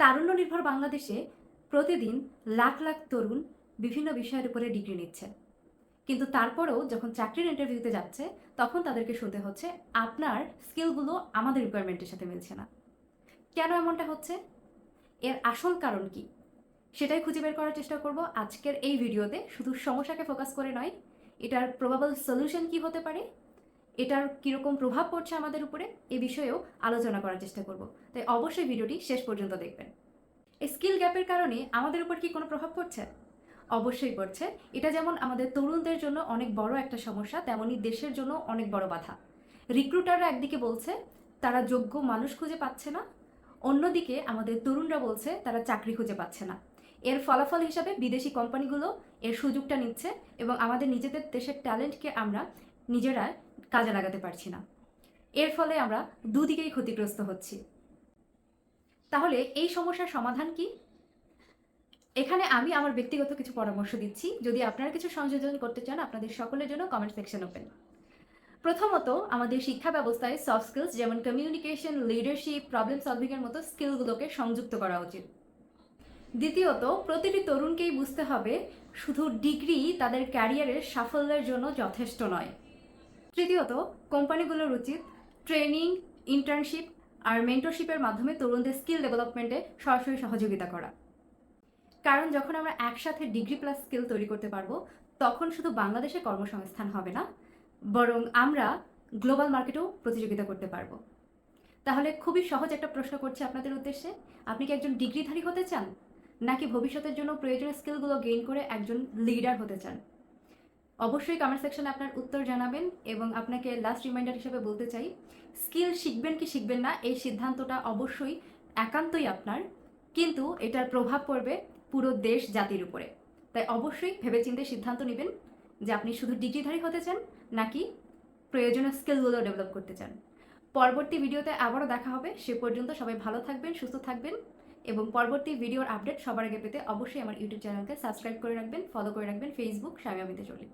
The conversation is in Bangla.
তারুণ্য নির্ভর বাংলাদেশে প্রতিদিন লাখ লাখ তরুণ বিভিন্ন বিষয়ের উপরে ডিগ্রি নিচ্ছে। কিন্তু তারপরেও যখন চাকরির ইন্টারভিউতে যাচ্ছে, তখন তাদেরকে শুনতে হচ্ছে, আপনার স্কিলগুলো আমাদের রিকোয়ারমেন্টের সাথে মিলছে না। কেন এমনটা হচ্ছে? এর আসল কারণ কি? সেটাই খুঁজে বের করার চেষ্টা করব আজকের এই ভিডিওতে শুধু সমস্যাকে ফোকাস করে নয়, এটার প্রবাবল সলিউশন কি হতে পারে? এটার কীরকম প্রভাব পড়ছে আমাদের উপরে, এ বিষয়েও আলোচনা করার চেষ্টা করব। তাই অবশ্যই ভিডিওটি শেষ পর্যন্ত দেখবেন। এই স্কিল গ্যাপের কারণে আমাদের উপর কি কোনো প্রভাব পড়ছে? অবশ্যই পড়ছে। এটা যেমন আমাদের তরুণদের জন্য অনেক বড় একটা সমস্যা, তেমনি দেশের জন্য অনেক বড় বাধা। রিক্রুটাররা একদিকে বলছে, তারা যোগ্য মানুষ খুঁজে পাচ্ছে না। অন্যদিকে আমাদের তরুণরা বলছে, তারা চাকরি খুঁজে পাচ্ছে না। এর ফলাফল হিসাবে বিদেশি কোম্পানিগুলো এর সুযোগটা নিচ্ছে এবং আমাদের নিজেদের দেশের ট্যালেন্টকে আমরা নিজেরা কাজে লাগাতে পারছি না। এর ফলে আমরা দুদিকেই ক্ষতিগ্রস্ত হচ্ছি। তাহলে এই সমস্যার সমাধান কি? এখানে আমি আমার ব্যক্তিগত কিছু পরামর্শ দিচ্ছি। যদি আপনারা কিছু সংযোজন করতে চান, আপনাদের সকলের জন্য কমেন্ট সেকশন ওপেন প্রথমত, আমাদের শিক্ষা ব্যবস্থায় সফট স্কিলস যেমন কমিউনিকেশন লিডারশিপ প্রবলেম সলভিংয়ের মতো স্কিলগুলোকে সংযুক্ত করা উচিত। দ্বিতীয়ত, প্রতিটি তরুণকেই বুঝতে হবে শুধু ডিগ্রি তাদের ক্যারিয়ারের সাফল্যের জন্য যথেষ্ট নয়। তৃতীয়ত কোম্পানিগুলোর উচিত ট্রেনিং ইন্টার্নশিপ আর মেন্টরশিপের মাধ্যমে তরুণদের স্কিল ডেভেলপমেন্টে সরাসরি সহযোগিতা করা। কারণ যখন আমরা একসাথে ডিগ্রি প্লাস স্কিল তৈরি করতে পারব, তখন শুধু বাংলাদেশে কর্মসংস্থান হবে না, বরং আমরা গ্লোবাল মার্কেটেও প্রতিযোগিতা করতে পারব। তাহলে খুবই সহজ একটা প্রশ্ন করছি আপনাদের উদ্দেশ্যে, আপনি কি একজন ডিগ্রিধারী হতে চান? নাকি ভবিষ্যতের জন্য প্রয়োজনীয় স্কিলগুলো গেইন করে একজন লিডার হতে চান? অবশ্যই কমেন্ট সেকশনে আপনার উত্তর জানাবেন এবং আপনাকে লাস্ট রিমাইন্ডার হিসেবে বলতে চাই স্কিল শিখবেন কি শিখবেন না, এই সিদ্ধান্তটা অবশ্যই একান্তই আপনার, কিন্তু এটার প্রভাব পড়বে পুরো দেশ জাতির উপরে। তাই অবশ্যই ভেবেচিন্তে সিদ্ধান্ত নেবেন যে আপনি শুধু ডিগ্রিধারী হতে চান নাকি প্রয়োজনীয় স্কিলগুলো ডেভেলপ করতে চান। পরবর্তী ভিডিওতে আবারও দেখা হবে, সে পর্যন্ত সবাই ভালো থাকবেন, সুস্থ থাকবেন এবং পরবর্তী ভিডিওর আপডেট সবার আগে পেতে অবশ্যই আমার ইউটিউব চ্যানেলকে সাবস্ক্রাইব করে রাখবেন ফলো করে রাখবেন ফেসবুক স্বামী চলি।